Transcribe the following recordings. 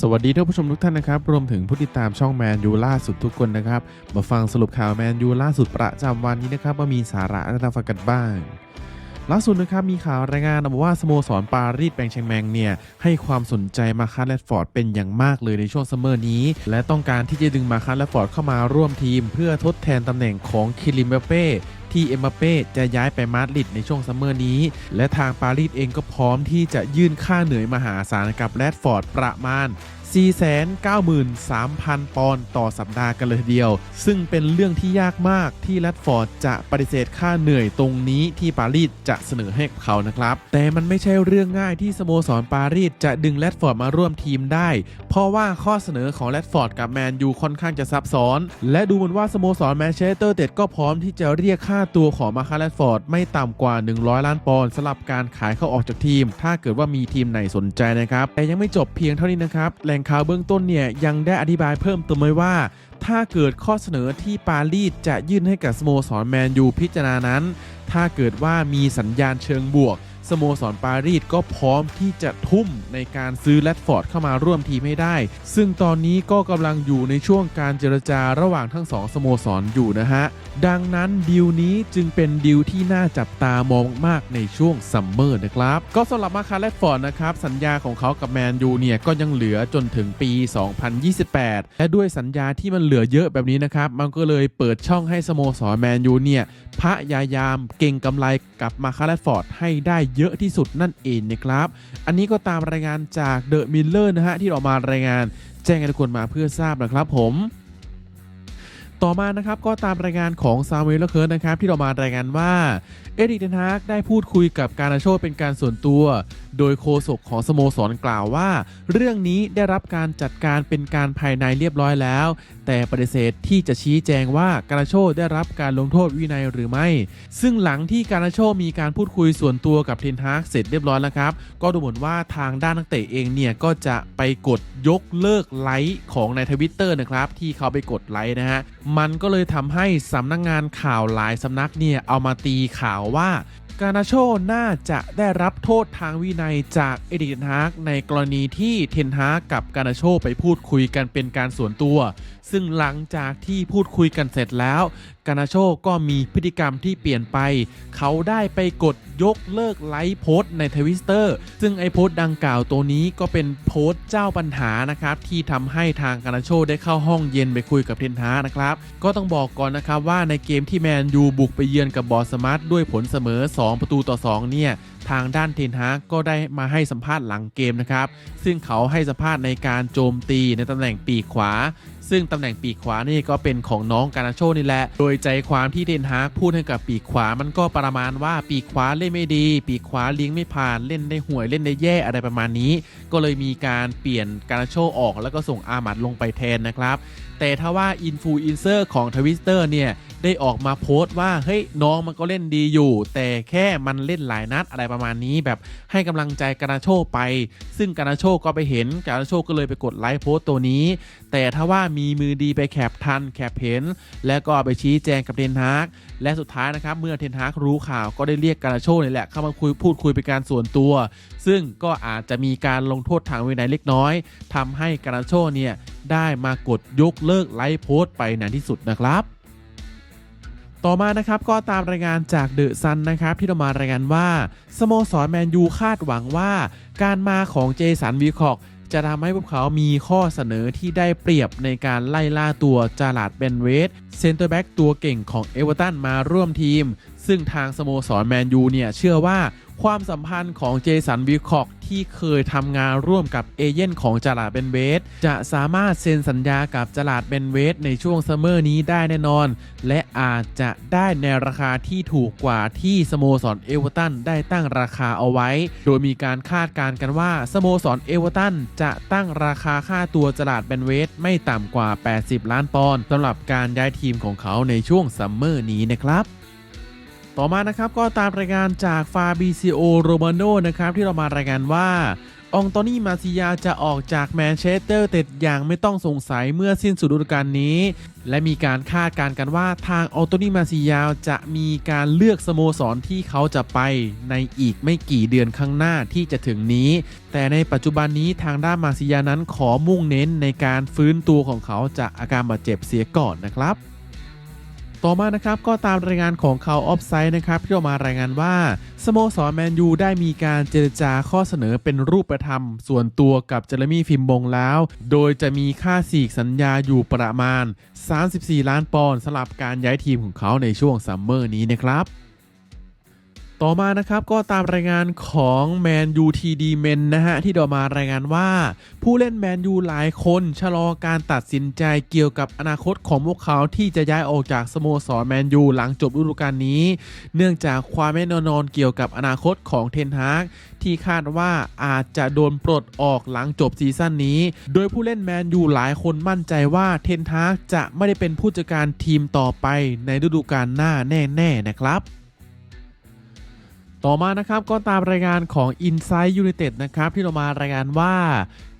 สวัสดีท่านผู้ชมทุกท่านนะครับ รวมถึงผู้ติดตามช่องแมนยูล่าสุดทุกคนนะครับ มาฟังสรุปข่าวแมนยูล่าสุดประจำวันนี้นะครับว่ามีสาระอะไรน่าฟังกันบ้าง ล่าสุดนะครับมีข่าวรายงานมาว่าสโมสรปารีสแบงค์แชงแมงเนี่ย ให้ความสนใจมาคาร์แลดฟอร์ดเป็นอย่างมากเลยในช่วงซัมเมอร์นี้ และต้องการที่จะดึงมาคาร์แลดฟอร์ดเข้ามาร่วมทีม เพื่อทดแทนตำแหน่งของคิริมเบเป้ที่เอ็มบัปเป้จะย้ายไปมาดริดในช่วงซัมเมอร์นี้ และทางปารีสเองก็พร้อมที่จะยื่นค่าเหนื่อยมหาศาลกับแรดฟอร์ดประมาณ493,000 ปอนด์ต่อสัปดาห์กันเลยทีเดียว ซึ่งเป็นเรื่องที่ยากมากที่แรดฟอร์ดจะปฏิเสธค่าเหนื่อยตรงนี้ที่ปารีสจะเสนอให้เขานะครับ แต่มันไม่ใช่เรื่องง่ายที่สโมสรปารีสจะดึงแรดฟอร์ดมาร่วมทีมได้ เพราะว่าข้อเสนอของแรดฟอร์ดกับแมนยูค่อนข้างจะซับซ้อน และดูเหมือนว่าสโมสรแมนเชสเตอร์เต็ดก็พร้อมที่จะเรียกค่าตัวของมาคาแรดฟอร์ดไม่ต่ำกว่า 100 ล้านปอนด์สำหรับการขายเข้าออกจากทีม ถ้าเกิดว่ามีทีมไหนสนใจนะครับ แต่ยังไม่จบเพียงเท่านี้นะครับ แหล่งข่าวเบื้องต้นเนี่ยยังได้อธิบายเพิ่มเติมไว้ว่า ถ้าเกิดข้อเสนอที่ปารีสจะยื่นให้กับสโมสรแมนยูพิจารณานั้น ถ้าเกิดว่ามีสัญญาณเชิงบวกสโมสรปารีสก็พร้อมที่จะทุ่มในการซื้อแรดฟอร์ดเข้ามาร่วมทีมให้ได้ ซึ่งตอนนี้ก็กำลังอยู่ในช่วงการเจรจาระหว่างทั้งสองสโมสรอยู่นะฮะ ดังนั้นดีลนี้จึงเป็นดีลที่น่าจับตามองมากในช่วงซัมเมอร์นะครับ ก็สำหรับมาคาแรดฟอร์ดนะครับ สัญญาของเขากับแมนยูเนี่ยก็ยังเหลือจนถึงปี 2028 และด้วยสัญญาที่มันเหลือเยอะแบบนี้นะครับ มันก็เลยเปิดช่องให้สโมสรแมนยูเนี่ยพยายามเก่งกำไรกับมาคาแรดฟอร์ดให้ได้เยอะที่สุดนั่นเองนะครับ อันนี้ก็ตามรายงานจากเดอะมิลเลอร์นะฮะที่ออกมารายงาน แจ้งให้ทุกคนมาเพื่อทราบนะครับผม ต่อมานะครับก็ตามรายงานของซามูเอลเลอร์เคิร์นนะครับที่เรามารายงานว่าเอริกเดนฮากได้พูดคุยกับการาโชเป็นการส่วนตัว โดยโฆษกของสโมสรกล่าวว่า เรื่องนี้ได้รับการจัดการเป็นการภายในเรียบร้อยแล้ว แต่ปฏิเสธที่จะชี้แจงว่าการาโชได้รับการลงโทษวินัยหรือไม่ ซึ่งหลังที่การาโชมีการพูดคุยส่วนตัวกับเทนฮากเสร็จเรียบร้อยแล้วครับ ก็ดูเหมือนว่าทางด้านนักเตะเองเนี่ยก็จะไปกดยกเลิกไลค์ของในทวิตเตอร์นะครับ ที่เขาไปกดไลค์นะฮะมันก็เลยทำให้สำนักงงานข่าวหลายสำนักเนี่ยเอามาตีข่าวว่า กานาโชน่าจะได้รับโทษทางวินัยจากเอดิเทนฮากในกรณีที่เทนฮากกับกานาโชไปพูดคุยกันเป็นการส่วนตัว ซึ่งหลังจากที่พูดคุยกันเสร็จแล้ว กานาโชก็มีพฤติกรรมที่เปลี่ยนไป เขาได้ไปกดยกเลิกไลฟ์โพสต์ในทวิสเตอร์ซึ่งไอโพสต์ดังกล่าวตัวนี้ก็เป็นโพสต์เจ้าปัญหานะครับที่ทำให้ทางกานาโชได้เข้าห้องเย็นไปคุยกับเทนฮานะครับ ก็ต้องบอกก่อนนะครับว่าในเกมที่แมนยูบุกไปเยือนกับบอสมาร์ทด้วยผลเสมอ 2 ประตูต่อ 2 เนี่ย ทางด้านเทนฮากก็ได้มาให้สัมภาษณ์หลังเกมนะครับ ซึ่งเขาให้สัมภาษณ์ในการโจมตีในตำแหน่งปีกขวา ซึ่งตำแหน่งปีกขวานี่ก็เป็นของน้องกานาโชนี่แหละ โดยใจความที่เทนฮากพูดให้กับปีกขวา มันก็ประมาณว่าปีกขวาเล่นไม่ดี ปีกขวาเลี้ยงไม่ผ่านเล่นได้ห่วยเล่นได้แย่อะไรประมาณนี้ ก็เลยมีการเปลี่ยนกานาโชออก แล้วก็ส่งอามัดลงไปแทนนะครับแต่ถ้าว่าอินฟูอินเซอร์ของทวิสเตอร์เนี่ยได้ออกมาโพสต์ว่าเฮ้ยน้องมันก็เล่นดีอยู่ แต่แค่มันเล่นหลายนัดอะไรประมาณนี้ แบบให้กำลังใจกานาโชไป ซึ่งกานาโชก็ไปเห็นกานาโชก็เลยไปกดไลค์โพสต์ตัวนี้ แต่ถ้าว่ามีมือดีไปแคปทันแคปเห็น แล้วก็ไปชี้แจงกับเทนฮากและสุดท้ายนะครับเมื่อเทนฮากรู้ข่าวก็ได้เรียกกานาโชนี่แหละเข้ามาคุยพูดคุยเป็นการส่วนตัว ซึ่งก็อาจจะมีการลงโทษทางวินัยเล็กน้อยทำให้กานาโชเนี่ยได้มากดยกเลิกไลฟ์โพสต์ไปในที่สุดนะครับ ต่อมานะครับก็ตามรายงานจากเดอะซันนะครับที่เรามารายงานว่าสโมสรแมนยูคาดหวังว่า การมาของเจสันวีคอกจะทำให้พวกเขามีข้อเสนอที่ได้เปรียบในการไล่ล่าตัวจาลาดเบนเวสเซนเตอร์แบ็กตัวเก่งของเอเวอร์ตันมาร่วมทีม ซึ่งทางสโมสรแมนยูเนี่ยเชื่อว่าความสัมพันธ์ของเจสันวิคอก ที่เคยทำงานร่วมกับเอเย่นของจลาดเบนเวสจะสามารถเซ็นสัญญากับจลาดเบนเวสในช่วงซัมเมอร์นี้ได้แน่นอน และอาจจะได้ในราคาที่ถูกกว่าที่สโมสรเอเวอร์ตันได้ตั้งราคาเอาไว้ โดยมีการคาดการณ์กันว่าสโมสรเอเวอร์ตันจะตั้งราคาค่าตัวจลาดเบนเวสไม่ต่ำกว่า 80 ล้านปอนด์สำหรับการย้ายทีมของเขาในช่วงซัมเมอร์นี้นะครับ ต่อมานะครับก็ตามรายงานจากฟาบิซิโอโรมาโนนะครับที่เรามารายงานว่าองโตนี่มาซิยาจะออกจากแมนเชสเตอร์เต็ดอย่างไม่ต้องสงสัยเมื่อสิ้นสุดฤดูกาลนี้ และมีการคาดการณ์กันว่าทางอองโตนี่มาซิยาจะมีการเลือกสโมสรที่เขาจะไปในอีกไม่กี่เดือนข้างหน้าที่จะถึงนี้ แต่ในปัจจุบันนี้ทางด้านมาซิยานั้นขอมุ่งเน้นในการฟื้นตัวของเขาจากอาการบาดเจ็บเสียก่อนนะครับ ต่อมานะครับก็ตามรายงานของข่าวออฟไซด์นะครับที่ออกมารายงานว่าสโมสรแมนยูได้มีการเจรจาข้อเสนอเป็นรูปธรรม ส่วนตัวกับเจอรมี่ฟิมบงแล้ว โดยจะมีค่าสีกสัญญาอยู่ประมาณ 34 ล้านปอนด์สำหรับการย้ายทีมของเขาในช่วงซัมเมอร์นี้นะครับ ต่อมานะครับก็ตามรายงานของแมนยูทีดีเมนนะฮะที่ดอมารายงานว่า ผู้เล่นแมนยูหลายคนชะลอการตัดสินใจเกี่ยวกับอนาคตของพวกเขาที่จะย้ายออกจากสโมสรแมนยูหลังจบฤดูกาลนี้ เนื่องจากความไม่แน่นอนเกี่ยวกับอนาคตของเทนฮากที่คาดว่าอาจจะโดนปลดออกหลังจบซีซั่นนี้ โดยผู้เล่นแมนยูหลายคนมั่นใจว่าเทนฮากจะไม่ได้เป็นผู้จัดการทีมต่อไปในฤดูกาลหน้าแน่ ๆ นะครับ ต่อมานะครับก็ตามรายงานของ Inside United นะครับที่เรามารายงานว่า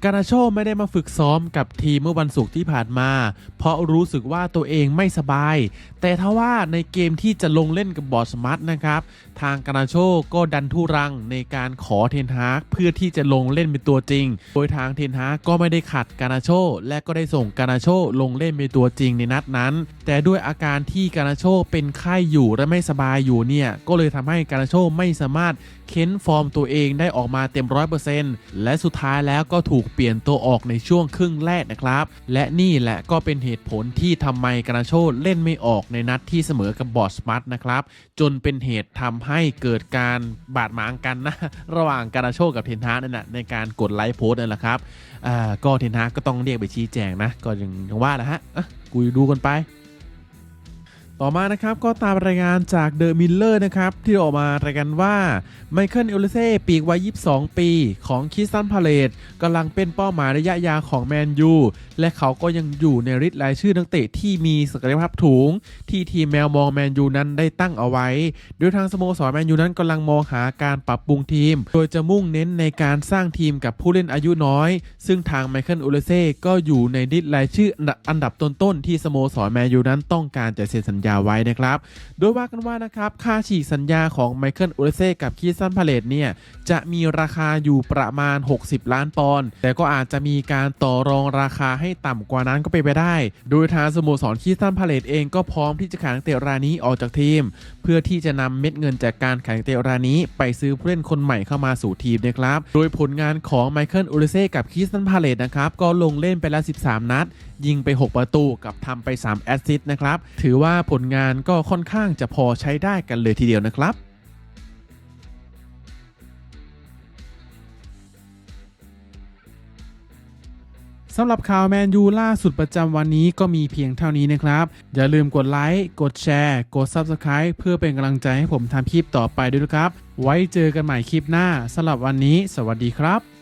การาโชไม่ได้มาฝึกซ้อมกับทีมเมื่อวันศุกร์ที่ผ่านมา เพราะรู้สึกว่าตัวเองไม่สบาย แต่ทว่าในเกมที่จะลงเล่นกับบอสมัตนะครับ ทางการาโชก็ดันทุรังในการขอเทนฮากเพื่อที่จะลงเล่นเป็นตัวจริง โดยทางเทนฮากก็ไม่ได้ขัดการาโชและก็ได้ส่งการาโชลงเล่นเป็นตัวจริงในนัดนั้น แต่ด้วยอาการที่การาโชเป็นไข้อยู่และไม่สบายอยู่เนี่ยก็เลยทำให้การาโชไม่สามารถเค้นฟอร์มตัวเองได้ออกมาเต็มร้อยเปอร์เซ็นต์และสุดท้ายแล้วก็ถูกเปลี่ยนตัวออกในช่วงครึ่งแรกนะครับ และนี่แหละก็เป็นเหตุผลที่ทำไมกานาโชเล่นไม่ออกในนัดที่เสมอกับบอร์สมัตนะครับ จนเป็นเหตุทำให้เกิดการบาดหมางกันนะ ระหว่างกานาโชกับเทนฮากนั่นแหละในการกดไลค์โพสต์นั่นแหละครับก็เทนฮากก็ต้องเรียกไปชี้แจงนะ ก็ยังยังว่านะฮะอะกูดูกันไป ต่อมานะครับก็ตามรายงานจากเดอะมิลเลอร์นะครับที่ออกมารายงานว่าไมเคิลเอลเซ่ปีกวัย 22 ปีของคิสตันพาเลตกำลังเป็นเป้าหมายระยะยาวของแมนยูและเขาก็ยังอยู่ในริดรายชื่อนักเตะที่มีศักยภาพถูง ที่ทีมแมวมองแมนยูนั้นได้ตั้งเอาไว้ โดยทางสโมสรแมนยูนั้นกำลังมองหาการปรับปรุงทีม โดยจะมุ่งเน้นในการสร้างทีมกับผู้เล่นอายุน้อย ซึ่งทางไมเคิลเอลเซ่ก็อยู่ในริดรายชื่ออันดับต้นๆที่สโมสรแมนยูนั้นต้องการจะเซ็นสัญญาไว้นะครับ โดยว่ากันว่านะครับ ค่าฉีกสัญญาของไมเคิลอูเลเซ่กับคีซันพาเลตเนี่ย จะมีราคาอยู่ประมาณ 60 ล้านปอนด์แต่ก็อาจจะมีการต่อรองราคาให้ต่ำกว่านั้นก็ไปนไปได้ โดยทางสโมสรคีซันพาเลตเองก็พร้อมที่จะขายนักเตะรายนี้ออกจากทีม เพื่อที่จะนำเม็ดเงินจากการขายนักเตะรายนี้ ไปซื้อผู้เล่นคนใหม่เข้ามาสู่ทีมนะครับโดยผลงานของไมเคิลอูเลเซ่กับคีซันพาเลตนะครับก็ลงเล่นไปแล้ว 13 นัด ยิงไป 6 ประตูกับทำไป 3 แอสซิสต์นะครับ ถือว่าผลงานก็ค่อนข้างจะพอใช้ได้กันเลยทีเดียวนะครับสำหรับข่าวแมนยูล่าสุดประจำวันนี้ก็มีเพียงเท่านี้นะครับ อย่าลืมกดไลค์ กดแชร์ กด Subscribe เพื่อเป็นกำลังใจให้ผมทำคลิปต่อไปด้วยนะครับ ไว้เจอกันใหม่คลิปหน้าสำหรับวันนี้ สวัสดีครับ